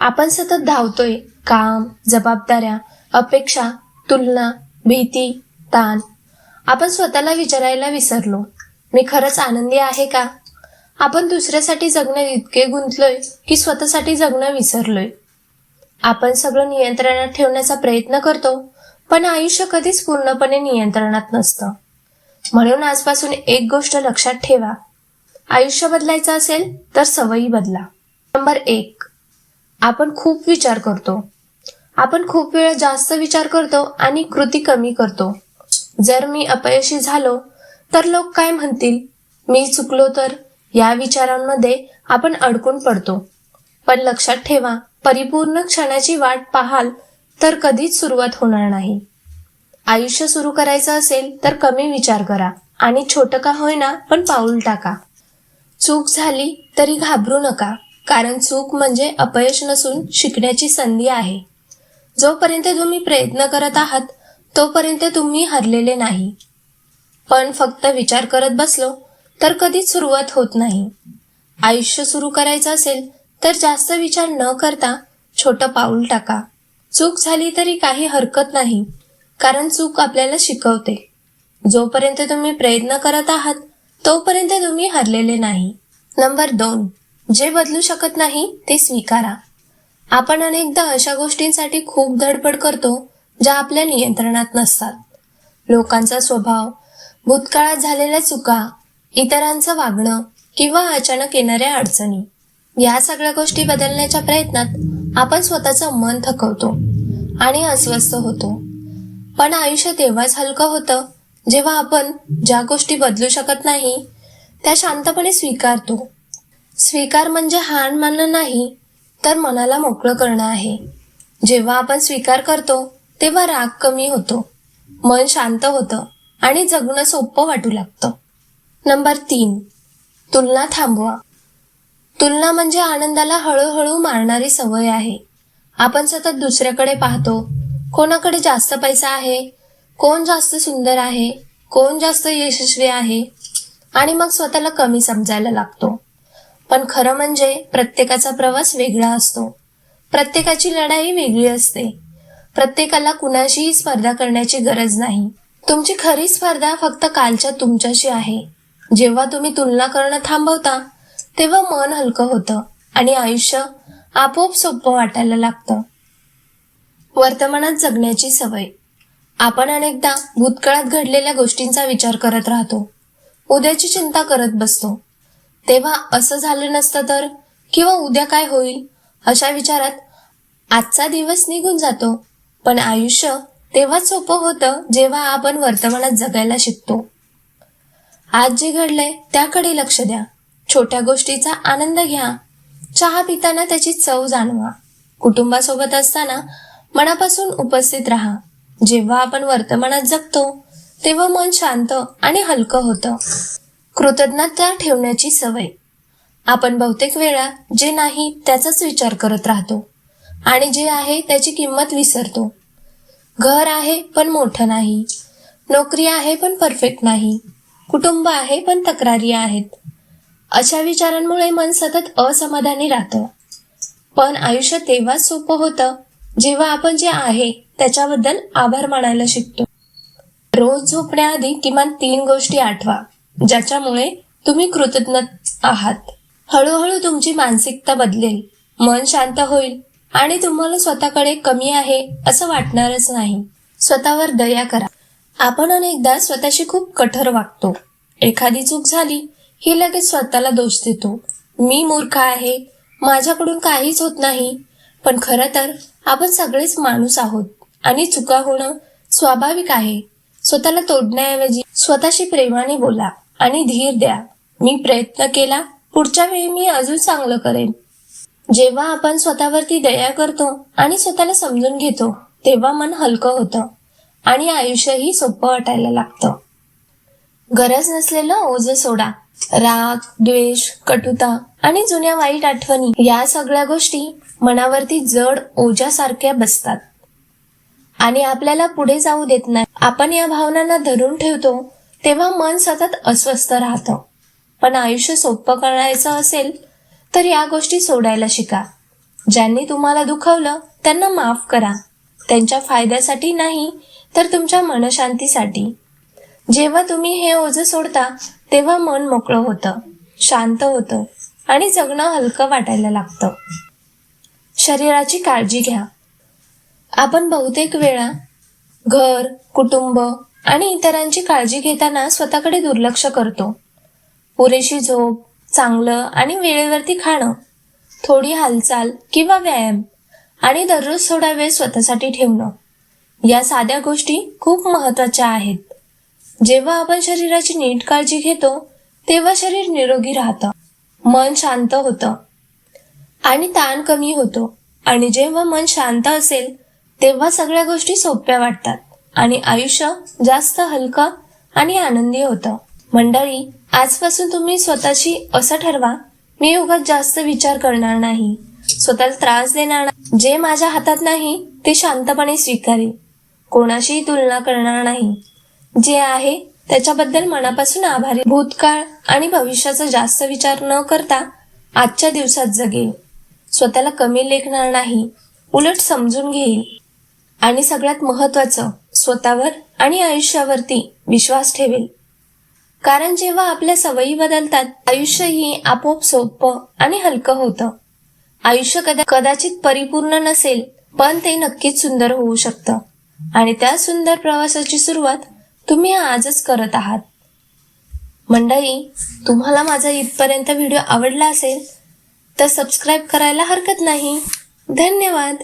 आपण सतत धावतोय. काम जबाबदाऱ्या अपेक्षा तुलना भीती ताण. आपण स्वतःला विचारायला विसरलो. मी खरंच आनंदी आहे का? आपण दुसऱ्यासाठी जगण्यात इतके गुंतलोय की स्वतःसाठी जगणं विसरलोय. आपण सगळं नियंत्रणात ठेवण्याचा प्रयत्न करतो पण आयुष्य कधीच पूर्णपणे नियंत्रणात नसतं. म्हणून आजपासून एक गोष्ट लक्षात ठेवा. आयुष्य बदलायचं असेल तर सवयी बदला. नंबर एक आपण खूप विचार करतो. आपण खूप वेळा जास्त विचार करतो आणि कृती कमी करतो. जर मी अपयशी झालो तर लोक काय म्हणतील? मी चुकलो तर? या विचारांमध्ये आपण अडकून पडतो. पण लक्षात ठेवा परिपूर्ण क्षणाची वाट पाहाल तर कधीच सुरुवात होणार नाही. आयुष्य सुरू करायचं असेल तर कमी विचार करा आणि छोटं का होईना पण पाऊल टाका. चूक झाली तरी घाबरू नका. कारण चूक म्हणजे अपयश नसून शिकण्याची संधी आहे. जोपर्यंत तुम्ही प्रयत्न करत आहात तोपर्यंत तुम्ही हरलेले नाही. पण फक्त विचार करत बसलो तर कधीच सुरुवात होत नाही. आयुष्य सुरू करायचं असेल तर जास्त विचार न करता छोटं पाऊल टाका. चूक झाली तरी काही हरकत नाही कारण चूक आपल्याला शिकवते. जोपर्यंत तुम्ही प्रयत्न करत आहात तोपर्यंत तुम्ही हरलेले नाही. नंबर दोन. जे बदलू शकत नाही ते स्वीकारा. आपण अनेकदा अशा गोष्टींसाठी खूप धडपड करतो ज्या आपल्या नियंत्रणात नसतात. लोकांचा स्वभाव भूतकाळात झालेल्या चुका इतरांचं वागणं किंवा अचानक येणाऱ्या अडचणी या सगळ्या गोष्टी बदलण्याच्या प्रयत्नात आपण स्वतःचं मन थकवतो आणि अस्वस्थ होतो. पण आयुष्य तेव्हाच हलकं होतं जेव्हा आपण ज्या गोष्टी बदलू शकत नाही त्या शांतपणे स्वीकारतो. स्वीकार म्हणजे हार मानणं नाही तर मनाला मोकळं करणं आहे. जेव्हा आपण स्वीकार करतो तेव्हा राग कमी होतो. मन शांत होतं आणि जगणं सोपं वाटू लागतं. नंबर तीन तुलना थांबवा. तुलना म्हणजे आनंदाला हळूहळू मारणारी सवय आहे. आपण सतत दुसऱ्याकडे पाहतो कोणाकडे जास्त पैसा आहे कोण जास्त सुंदर आहे कोण जास्त यशस्वी आहे आणि मग स्वतःला कमी समजायला लागतो. पण खरं म्हणजे प्रत्येकाचा प्रवास वेगळा असतो. प्रत्येकाची लढाई वेगळी असते. प्रत्येकाला कुणाशीही स्पर्धा करण्याची गरज नाही. तुमची खरी स्पर्धा फक्त कालच्या तुमच्याशी आहे. जेव्हा तुम्ही तुलना करणं थांबवता तेव्हा मन हलकं होतं आणि आयुष्य आपोआप सोपं वाटायला लागतं. वर्तमानात जगण्याची सवय. आपण अनेकदा भूतकाळात घडलेल्या गोष्टींचा विचार करत राहतो. उद्याची चिंता करत बसतो. तेव्हा असं झालं नसतं तर? किंवा उद्या काय होईल? अशा विचारात आजचा दिवस निघून जातो. पण आयुष्य तेव्हाच सोपं होतं जेव्हा आपण वर्तमानात जगायला शिकतो. आज जे घडलंय त्याकडे लक्ष द्या. छोट्या गोष्टीचा आनंद घ्या. चहा पिताना त्याची चव जाणवा. कुटुंबासोबत असताना मनापासून उपस्थित राहा. जेव्हा आपण वर्तमानात जगतो तेव्हा मन शांत आणि हलकं होतं. कृतज्ञता ठेवण्याची सवय. आपण बहुतेक वेळा जे नाही त्याचाच विचार करत राहतो आणि जे आहे त्याची किंमत विसरतो. घर आहे पण मोठं नाही. नोकरी आहे पण परफेक्ट नाही. कुटुंब आहे पण तक्रारी आहेत. अशा विचारांमुळे मन सतत असमाधानी राहतं. पण आयुष्य तेव्हाच सोपं होतं जेव्हा आपण जे आहे त्याच्याबद्दल आभार मानायला शिकतो. रोज झोपण्याआधी किमान तीन गोष्टी आठवा. ज्याच्यामुळे तुम्ही कृतज्ञ आहात. हळूहळू तुमची मानसिकता बदलेल. मन शांत होईल आणि तुम्हाला स्वतःकडे कमी आहे असं वाटणारच नाही. स्वतःवर दया करा. आपण अनेकदा स्वतःशी खूप कठोर वागतो. एखादी चूक झाली ही लगेच स्वतःला दोष देतो. मी मूर्ख आहे माझ्याकडून काहीच होत नाही. पण खरं तर आपण सगळेच माणूस आहोत आणि चुका होणं स्वाभाविक आहे. स्वतःला तोडण्याऐवजी स्वतःशी प्रेमाने बोला. आणि धीर द्या. मी प्रयत्न केला पुढच्या वेळी मी अजून चांगलं करेन. जेव्हा आपण स्वतःवरती दया करतो आणि स्वतःला समजून घेतो तेव्हा मन हलकं होतं आणि आयुष्यही सोपं वाटायला लागतं. गरज नसलेलं ओझं सोडा. राग द्वेष कटुता आणि जुन्या वाईट आठवणी या सगळ्या गोष्टी मनावरती जड ओझ्यासारख्या बसतात. आणि आपल्याला पुढे जाऊ देत नाही. आपण या भावनांना धरून ठेवतो तेव्हा मन सतत अस्वस्थ राहतं. पण आयुष्य सोपं करायचं असेल तर या गोष्टी सोडायला शिका. ज्यांनी तुम्हाला दुखवलं त्यांना माफ करा. त्यांच्या फायद्यासाठी नाही तर तुमच्या मनशांतीसाठी. जेव्हा तुम्ही हे ओझं सोडता तेव्हा मन मोकळं होतं शांत होतं आणि जगणं हलकं वाटायला लागतं. शरीराची काळजी घ्या. आपण बहुतेक वेळा घर कुटुंब आणि इतरांची काळजी घेताना स्वतःकडे दुर्लक्ष करतो. पुरेशी झोप चांगलं आणि वेळेवरती खाणं थोडी हालचाल किंवा व्यायाम आणि दररोज थोडा वेळ स्वतःसाठी ठेवणं या साध्या गोष्टी खूप महत्त्वाच्या आहेत. जेव्हा आपण शरीराची नीट काळजी घेतो तेव्हा शरीर निरोगी राहतं मन शांत होतं आणि ताण कमी होतो. आणि जेव्हा मन शांत असेल तेव्हा सगळ्या गोष्टी सोप्या वाटतात. आणि आयुष्य जास्त हलकं आणि आनंदी होतं. मंडळी आजपासून तुम्ही स्वतःची असं ठरवा मी उगाच जास्त विचार करणार नाही. स्वतःला त्रास देणार नाही. जे माझ्या हातात नाही ते शांतपणे स्वीकारेल कोणाशीही तुलना करणार नाही. जे आहे त्याच्याबद्दल मनापासून आभारी. भूतकाळ आणि भविष्याचा जास्त विचार न करता आजच्या दिवसात जगेल. स्वतःला कमी लेखणार नाही. उलट समजून घेईल. आणि सगळ्यात महत्वाचं स्वतःवर आणि आयुष्यावरती विश्वास ठेवेल. कारण जेव्हा आपल्या सवयी बदलतात आयुष्यही आपोआप सोपं आणि हलकं होतं. आयुष्य कदा कदाचित परिपूर्ण नसेल पण ते नक्कीच सुंदर होऊ शकतं. आणि त्या सुंदर प्रवासाची सुरुवात तुम्ही आजच करत आहात. मंडळी तुम्हाला माझा इथपर्यंत व्हिडिओ आवडला असेल तर सबस्क्राईब करायला हरकत नाही. धन्यवाद.